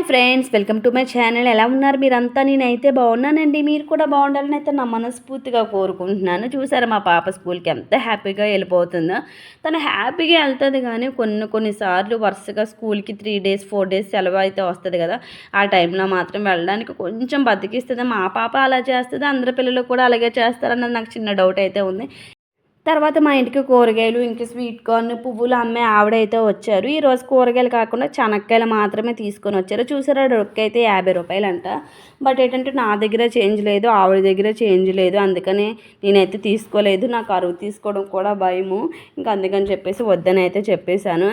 Hi friends welcome to my channel. ఎలా ఉన్నారు మీరంతా? నేనైతే బాగున్నానండి. మీరు కూడా బాగుండాలని అయితే నా మనస్ఫూర్తిగా కోరుకుంటున్నాను. చూసారా మా పాప స్కూల్కి ఎంత హ్యాపీగా వెళ్ళిపోతుందో. తను హ్యాపీగా వెళ్తుంది కానీ కొన్ని కొన్నిసార్లు వరుసగా స్కూల్కి త్రీ డేస్ ఫోర్ డేస్ సెలవు అయితే వస్తుంది కదా. ఆ టైంలో మాత్రం వెళ్ళడానికి కొంచెం బతికిస్తుంది. మా పాప అలా చేస్తుంది. అందరి పిల్లలు కూడా అలాగే చేస్తారన్నది నాకు చిన్న డౌట్ అయితే ఉంది. తర్వాత మా ఇంటికి కూరగాయలు ఇంకా స్వీట్ కార్న్ పువ్వులు అమ్మే ఆవిడైతే వచ్చారు. ఈరోజు కూరగాయలు కాకుండా చెనక్కాయలు మాత్రమే తీసుకొని వచ్చారు. చూసారా డొక్క అయితే యాభై రూపాయలు అంట బట్ ఏంటంటే నా దగ్గర చేంజ్ లేదు ఆవిడ దగ్గర చేంజ్ లేదు. అందుకని నేనైతే తీసుకోలేదు. నాకు అరువు తీసుకోవడం కూడా భయము. ఇంకా అందుకని చెప్పేసి వద్దని అయితే చెప్పేశాను.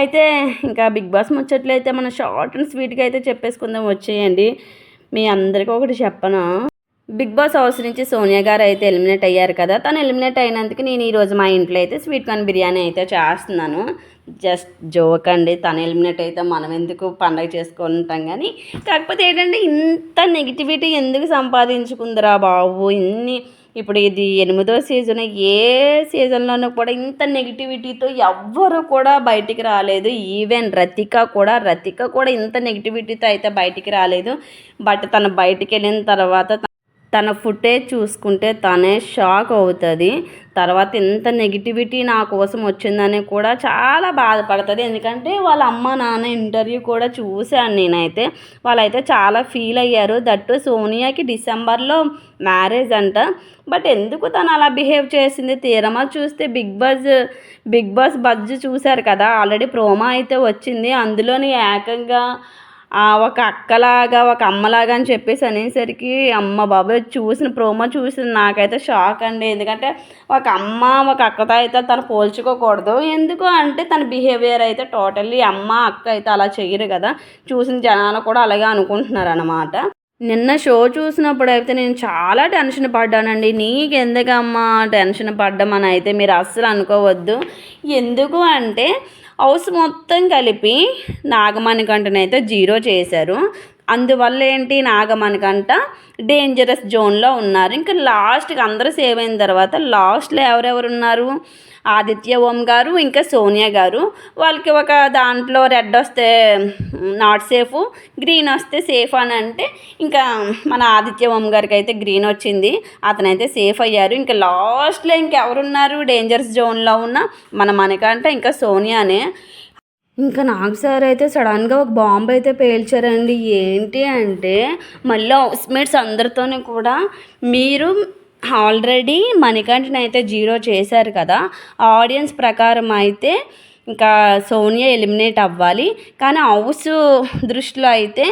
అయితే ఇంకా బిగ్ బాస్ ముచ్చట్లయితే మన షార్ట్ అండ్ స్వీట్గా అయితే చెప్పేసుకుందాం. వచ్చేయండి. మీ అందరికీ ఒకటి చెప్పను? బిగ్ బాస్ హౌస్ నుంచి సోనియా గారు అయితే ఎలిమినేట్ అయ్యారు కదా. తను ఎలిమినేట్ అయినందుకు నేను ఈరోజు మా ఇంట్లో అయితే స్వీట్ కార్న్ బిర్యానీ అయితే చేస్తున్నాను. జస్ట్ జోక్ అండి. తను ఎలిమినేట్ అయితే మనం ఎందుకు పండగ చేసుకుంటాం కానీ కాకపోతే ఏంటంటే ఇంత నెగిటివిటీ ఎందుకు సంపాదించుకుందిరా బాబు? ఇన్ని ఇప్పుడు ఇది ఎనిమిదో సీజన్. ఏ సీజన్లోనూ కూడా ఇంత నెగిటివిటీతో ఎవ్వరు కూడా బయటికి రాలేదు. ఈవెన్ రతిక కూడా రతిక కూడా ఇంత నెగిటివిటీతో అయితే బయటికి రాలేదు. బట్ తను బయటికి వెళ్ళిన తర్వాత తన ఫుటేజ్ చూసుకుంటే తనే షాక్ అవుతుంది. తర్వాత ఇంత నెగిటివిటీ నా కోసం వచ్చిందని కూడా చాలా బాధపడుతుంది. ఎందుకంటే వాళ్ళ అమ్మ నాన్న ఇంటర్వ్యూ కూడా చూశాను నేనైతే. వాళ్ళైతే చాలా ఫీల్ అయ్యారు. దట్టు సోనియాకి డిసెంబర్లో మ్యారేజ్ అంట. బట్ ఎందుకు తను అలా బిహేవ్ చేసింది? తీరమా చూస్తే Bigg Boss Bigg Boss Buzz చూశారు కదా. ఆల్రెడీ ప్రోమా అయితే వచ్చింది. అందులోని ఏకంగా ఒక అక్కలాగా ఒక అమ్మలాగా అని చెప్పేసి అనేసరికి అమ్మ బాబాయ్ చూసిన ప్రోమో చూసిన నాకైతే షాక్ అండి. ఎందుకంటే ఒక అమ్మ ఒక అక్కతో అయితే తను పోల్చుకోకూడదు. ఎందుకు అంటే తన బిహేవియర్ అయితే టోటల్లీ అమ్మ అక్క అయితే అలా చేయరు కదా. చూసిన జనాలు కూడా అలాగే అనుకుంటున్నారు అనమాట నిన్న షో చూసినప్పుడు అయితే నేను చాలా టెన్షన్ పడ్డానండి. నీకెందుకమ్మా టెన్షన్ పడ్డామని అయితే మీరు అస్సలు అనుకోవద్దు. ఎందుకు అంటే హౌస్ మొత్తం కలిపి నాగమణికంటనైతే జీరో చేశారు. అందువల్ల ఏంటి? నాగమణికంట డేంజరస్ జోన్లో ఉన్నారు. ఇంకా లాస్ట్కి అందరూ సేవ్ అయిన తర్వాత లాస్ట్లో ఎవరెవరు ఉన్నారు? ఆదిత్య ఓం గారు ఇంకా సోనియా గారు. వాళ్ళకి ఒక దాంట్లో రెడ్ వస్తే నాట్ సేఫ్ గ్రీన్ వస్తే సేఫ్ అని అంటే ఇంకా మన ఆదిత్య ఓం గారికి అయితే గ్రీన్ వచ్చింది. అతనైతే సేఫ్ అయ్యారు. ఇంకా లాస్ట్లో ఇంకెవరున్నారు? డేంజర్స్ జోన్లో ఉన్న మన మనకంట ఇంకా సోనియానే. ఇంకా నాకు సార్ అయితే సడన్గా ఒక బాంబు అయితే పేల్చారండి. ఏంటి అంటే మళ్ళీ హౌస్మేట్స్ అందరితోనే కూడా మీరు ఆల్రెడీ మణికంఠన్ అయితే జీరో చేశారు కదా. ఆడియన్స్ ప్రకారం అయితే ఇంకా సోనియా ఎలిమినేట్ అవ్వాలి. కానీ హౌస్ దృష్టిలో అయితే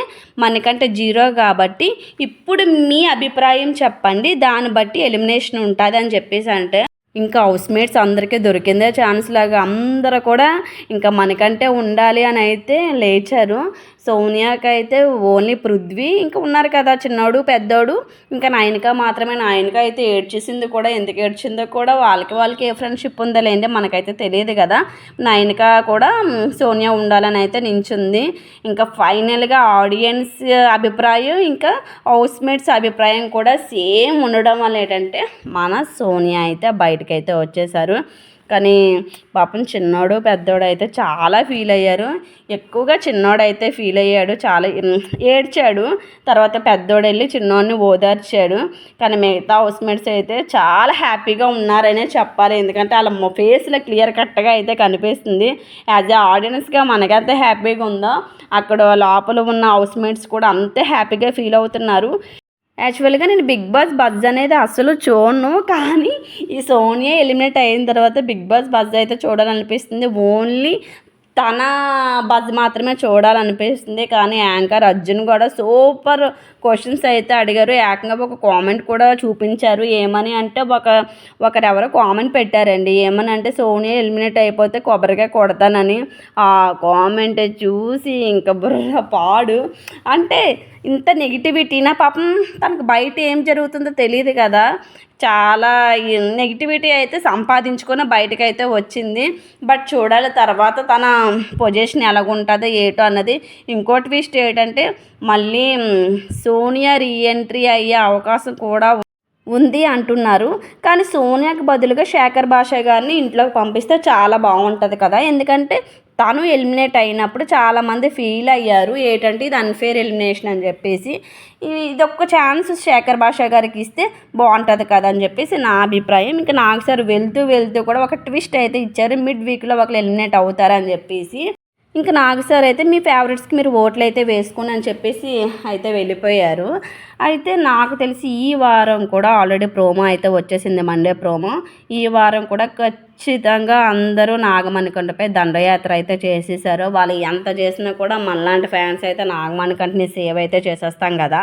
మనకంటే జీరో కాబట్టి ఇప్పుడు మీ అభిప్రాయం చెప్పండి. దాన్ని బట్టి ఎలిమినేషన్ ఉంటుంది అని చెప్పేసి అంటే ఇంకా హౌస్మేట్స్ అందరికీ దొరికిందే ఛాన్స్ లాగా అందరూ కూడా ఇంకా మనకంటే ఉండాలి అని అయితే లేచారు. సోనియాకి అయితే ఓన్లీ పృథ్వీ ఇంకా ఉన్నారు కదా చిన్నోడు పెద్దోడు. ఇంకా నాయనక మాత్రమే నాయనక అయితే ఏడ్చేసింది కూడా ఎందుకు ఏడ్చిందో కూడా వాళ్ళకి వాళ్ళకి ఏ ఫ్రెండ్షిప్ ఉందో లేండి మనకైతే తెలియదు కదా. నాయనక కూడా సోనియా ఉండాలని అయితే నించుంది. ఇంకా ఫైనల్గా ఆడియన్స్ అభిప్రాయం ఇంకా హౌస్మేట్స్ అభిప్రాయం కూడా సేమ్ ఉండడం వల్ల ఏంటంటే మన సోనియా అయితే బయటకైతే వచ్చేసారు. కానీ పాపం చిన్నోడు పెద్దోడు అయితే చాలా ఫీల్ అయ్యారు. ఎక్కువగా చిన్నోడైతే ఫీల్ అయ్యాడు చాలా ఏడ్చాడు. తర్వాత పెద్దోడు వెళ్ళి చిన్నోడిని ఓదార్చాడు. కానీ మిగతా హౌస్మేట్స్ అయితే చాలా హ్యాపీగా ఉన్నారనే చెప్పాలి. ఎందుకంటే వాళ్ళ ఫేస్లో క్లియర్ కట్గా అయితే కనిపిస్తుంది. యాజ్ ఏ ఆడియన్స్గా మనకంత హ్యాపీగా ఉందో? అక్కడ లోపల ఉన్న హౌస్మేట్స్ కూడా అంతే హ్యాపీగా ఫీల్ అవుతున్నారు. యాక్చువల్గా నేను బిగ్ బాస్ బజ్ అనేది అసలు చూడను కానీ ఈ సోనియా ఎలిమినేట్ అయిన తర్వాత బిగ్ బాస్ బజ్ అయితే చూడాలనిపిస్తుంది. ఓన్లీ తన బజ్ మాత్రమే చూడాలనిపిస్తుంది. కానీ యాంకర్ అర్జున్ కూడా సూపర్ క్వశ్చన్స్ అయితే అడిగారు. ఏకంగా ఒక కామెంట్ కూడా చూపించారు. ఏమని అంటే ఒక ఒకరెవరో కామెంట్ పెట్టారండి. ఏమని అంటే సోనియా ఎలిమినేట్ అయిపోతే కొబ్బరికాయ కొడతానని. ఆ కామెంట్ చూసి ఇంకా బుర్ర పాడు. అంటే ఇంత నెగిటివిటీనా పాపం తనకు బయట ఏం జరుగుతుందో తెలియదు కదా. చాలా నెగిటివిటీ అయితే సంపాదించుకొని బయటకైతే వచ్చింది. బట్ చూడాలి తర్వాత తన పొజిషన్ ఎలాగుంటుందో ఏటో అన్నది. ఇంకోటి ట్విస్ట్ ఏంటంటే మళ్ళీ సోనియా రీఎంట్రీ అయ్యే అవకాశం కూడా ఉంది అంటున్నారు. కానీ సోనియాకి బదులుగా శేఖర్ భాష గారిని ఇంట్లోకి పంపిస్తే చాలా బాగుంటుంది కదా. ఎందుకంటే తను ఎలిమినేట్ అయినప్పుడు చాలామంది ఫీల్ అయ్యారు. ఏంటంటే ఇది అన్ఫేర్ ఎలిమినేషన్ అని చెప్పేసి. ఇది ఇదొక్క ఛాన్స్ శేఖర్ భాషా గారికి ఇస్తే బాగుంటుంది కదా అని చెప్పేసి నా అభిప్రాయం. ఇంకా నాకు సార్ వెళ్తూ వెళ్తూ కూడా ఒక ట్విస్ట్ అయితే ఇచ్చారు. మిడ్ వీక్లో ఒకరు ఎలిమినేట్ అవుతారని చెప్పేసి. ఇంకా నాగు సార్ అయితే మీ ఫేవరెట్స్కి మీరు ఓట్లు అయితే వేసుకుని అని చెప్పేసి అయితే వెళ్ళిపోయారు. అయితే నాకు తెలిసి ఈ వారం కూడా ఆల్రెడీ ప్రోమో అయితే వచ్చేసింది మండే ప్రోమో. ఈ వారం కూడా ఖచ్చితంగా అందరూ నాగమణికంటపై దండయాత్ర అయితే చేసేసారు. వాళ్ళు ఎంత చేసినా కూడా మనలాంటి ఫ్యాన్స్ అయితే నాగమణికంటని సేవ్ అయితే చేసేస్తాం కదా.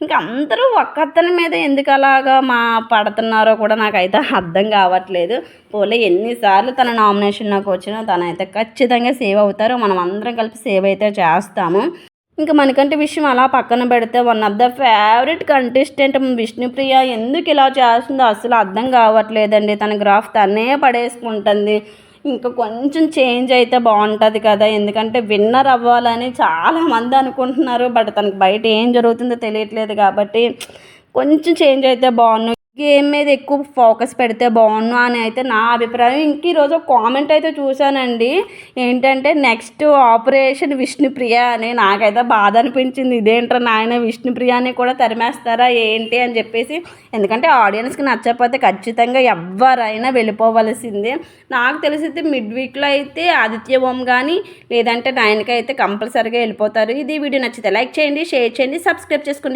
ఇంకా అందరూ ఒక్కతని మీద ఎందుకు అలాగా మా పడుతున్నారో కూడా నాకైతే అర్థం కావట్లేదు. పోలే ఎన్నిసార్లు తన నామినేషన్ నాకు వచ్చినా తనైతే ఖచ్చితంగా సేవ్ అవుతారు. మనం అందరం కలిపి సేవ్ అయితే చేస్తాము. ఇంకా మనకంటే విషయం అలా పక్కన పెడితే one of the favourite contestant Vishnupriya ఎందుకు ఇలా చేస్తుందో అసలు అర్థం కావట్లేదండి. తన గ్రాఫ్ తనే పడేసుకుంటుంది. ఇంకా కొంచెం చేంజ్ అయితే బాగుంటుంది కదా. ఎందుకంటే విన్నర్ అవ్వాలని చాలామంది అనుకుంటున్నారు. బట్ తనకు బయట ఏం జరుగుతుందో తెలియట్లేదు కాబట్టి కొంచెం చేంజ్ అయితే బాగుండు గేమ్ మీద ఎక్కువ ఫోకస్ పెడితే బాగుండు అని అయితే నా అభిప్రాయం. ఇంక ఈరోజు కామెంట్ అయితే చూశానండి. ఏంటంటే నెక్స్ట్ ఆపరేషన్ విష్ణుప్రియ అని నాకైతే బాధ అనిపించింది. ఇదేంట్రా నాయన విష్ణుప్రియ అని కూడా తరిమేస్తారా ఏంటి అని చెప్పేసి. ఎందుకంటే ఆడియన్స్కి నచ్చకపోతే ఖచ్చితంగా ఎవరైనా వెళ్ళిపోవలసిందే. నాకు తెలిసితే మిడ్ వీక్లో అయితే ఆదిత్య ఓం కానీ లేదంటే నాయనకి అయితే కంపల్సరీగా వెళ్ళిపోతారు. ఇది వీడియో నచ్చితే లైక్ చేయండి షేర్ చేయండి సబ్స్క్రైబ్ చేసుకోండి.